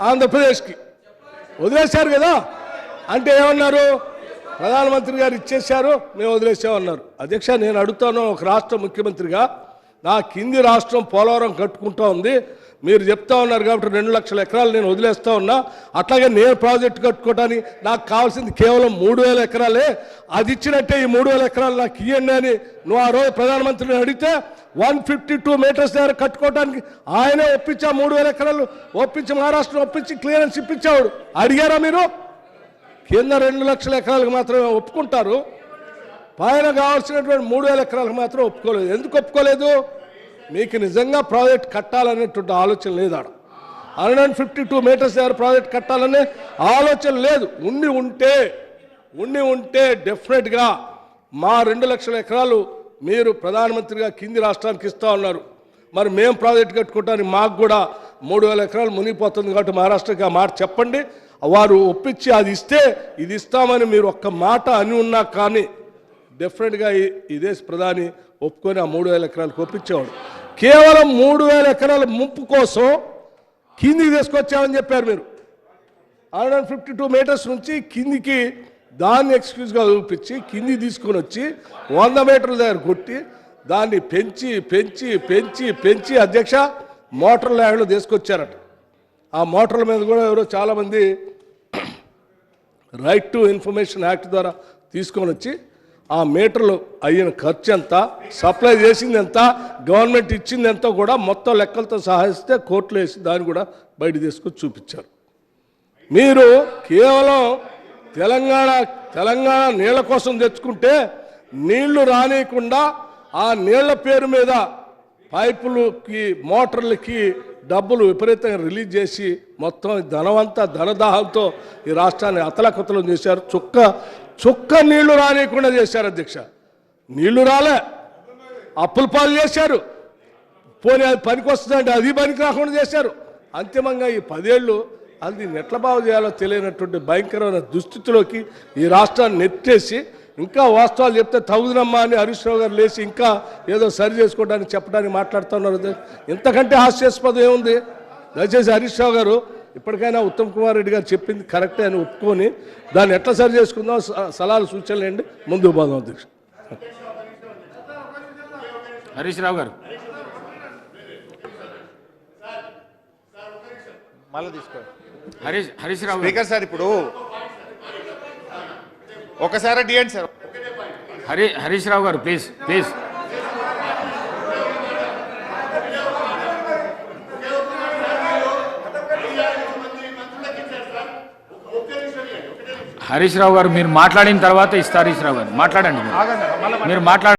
ఆంధ్రప్రదేశ్కి. వదిలేశారు కదా? అంటే ఏమన్నారు? ప్రధానమంత్రి గారు ఇచ్చేశారు మేము వదిలేసామన్నారు. అధ్యక్ష నేను అడుగుతాను ఒక రాష్ట్ర ముఖ్యమంత్రిగా. నా కింది రాష్ట్రం పోలవరం కట్టుకుంటా ఉంది. మీరు చెప్తా ఉన్నారు కాబట్టి రెండు లక్షల ఎకరాలు నేను వదిలేస్తా ఉన్నా. అట్లాగే నేను ప్రాజెక్టు కట్టుకోవడానికి నాకు కావాల్సింది కేవలం మూడు వేల ఎకరాలే. అది ఇచ్చినట్టే ఈ మూడు వేల ఎకరాలు నాకు ఇవ్వండి అని నువ్వు ఆ రోజు ప్రధానమంత్రిని అడిగితే వన్ ఫిఫ్టీ టూ మీటర్స్ దగ్గర కట్టుకోవడానికి ఆయనే ఒప్పించా మూడు వేల ఎకరాలు ఒప్పించి మహారాష్ట్ర ఒప్పించి క్లియరెన్స్ ఇప్పించాడు అడిగారా మీరు? కింద రెండు లక్షల ఎకరాలకు మాత్రమే ఒప్పుకుంటారు. పైన కావాల్సినటువంటి మూడు వేల ఎకరాలకు మాత్రం ఒప్పుకోలేదు. ఎందుకు ఒప్పుకోలేదు? మీకు నిజంగా ప్రాజెక్ట్ కట్టాలనేటువంటి ఆలోచన లేదు ఆడ hundred and fifty two meters దగ్గర ప్రాజెక్ట్ కట్టాలనే ఆలోచన లేదు. ఉండి ఉంటే ఉండి ఉంటే డెఫినెట్గా మా రెండు లక్షల ఎకరాలు మీరు ప్రధానమంత్రిగా కింది రాష్ట్రానికి ఇస్తా ఉన్నారు. మరి మేము ప్రాజెక్ట్ కట్టుకోవడానికి మాకు కూడా మూడు వేల ఎకరాలు మునిగిపోతుంది కాబట్టి మహారాష్ట్రకి ఆ మాట చెప్పండి. వారు ఒప్పించి అది ఇస్తే ఇది ఇస్తామని మీరు ఒక్క మాట అని ఉన్నా కానీ డెఫినెట్గా ఈ దేశ ప్రధాని ఒప్పుకొని ఆ మూడు వేల ఎకరాలకు ఒప్పించేవాడు కేవలం మూడు వేల ఎకరాల ముంపు కోసం కిందికి తీసుకొచ్చామని చెప్పారు మీరు. Hundred and fifty two meters నుంచి కిందికి దాన్ని ఎక్స్క్యూజ్గా చూపించి కింది తీసుకొని వచ్చి వంద మీటర్ల దగ్గర కొట్టి దాన్ని పెంచి పెంచి పెంచి పెంచి అధ్యక్ష మోటార్ ల్యాండ్లు తీసుకొచ్చారట. ఆ మోటార్ల మీద కూడా ఎవరో చాలామంది రైట్ టు ఇన్ఫర్మేషన్ యాక్ట్ ద్వారా తీసుకొని వచ్చి ఆ మీటర్లు అయిన ఖర్చు ఎంత సప్లై చేసింది ఎంత గవర్నమెంట్ ఇచ్చింది ఎంత కూడా మొత్తం లెక్కలతో సహాయిస్తే కోర్టులో వేసి దాన్ని కూడా బయట తీసుకొచ్చి చూపించారు. మీరు కేవలం తెలంగాణ తెలంగాణ నీళ్ళ కోసం తెచ్చుకుంటే నీళ్ళు రానియకుండా ఆ నీళ్ళ పేరు మీద పైపులకి మోటార్లకి డబ్బులు విపరీతంగా రిలీజ్ చేసి మొత్తం ధనమంతా ధనవంతా ధనదాహంతో ఈ రాష్ట్రాన్ని అతలకుతలం చేశారు. చుక్క చుక్క నీళ్ళు రానియకుండా చేశారు అధ్యక్ష. నీళ్ళు రాలే. అప్పులు పాలు చేశారు. పోనీ అది పనికి వస్తుందంటే అది పనికి రాకుండా చేశారు. అంతిమంగా ఈ పదేళ్ళు అది ఎట్ల బాగు చేయాలో తెలియనటువంటి భయంకరమైన దుస్థితిలోకి ఈ రాష్ట్రాన్ని నెట్టేసి ఇంకా వాస్తవాలు చెప్తే తగుదనమ్మా అని హరీష్ రావు గారు లేచి ఇంకా ఏదో సరి చేసుకోవడానికి చెప్పడానికి మాట్లాడుతున్నారు ఇంతకంటే హాస్యాస్పదం ఏముంది? దయచేసి హరీష్ రావు గారు ఇప్పటికైనా ఉత్తమ్ కుమార్ రెడ్డి గారు చెప్పింది కరెక్టే అని ఒప్పుకొని దాన్ని ఎట్లా సరి చేసుకుందాం? స- సలహాలు సూచనలు ఏంటి? ముందుకు పోదాం అధ్యక్ష. హరీష్ రావు గారు. మళ్ళీ తీసుకో. హరీష్ హరీష్ రావు గారు. స్పీకర్ సార్ ఇప్పుడు ఒకసారి డియండి sir. Hari Harish Rao garu please please. Harish Rao గారు మీరు మాట్లాడిన తర్వాత ఇస్తారు హరీష్ రావు గారు. మాట్లాడండి మీరు. మీరు మాట్లాడ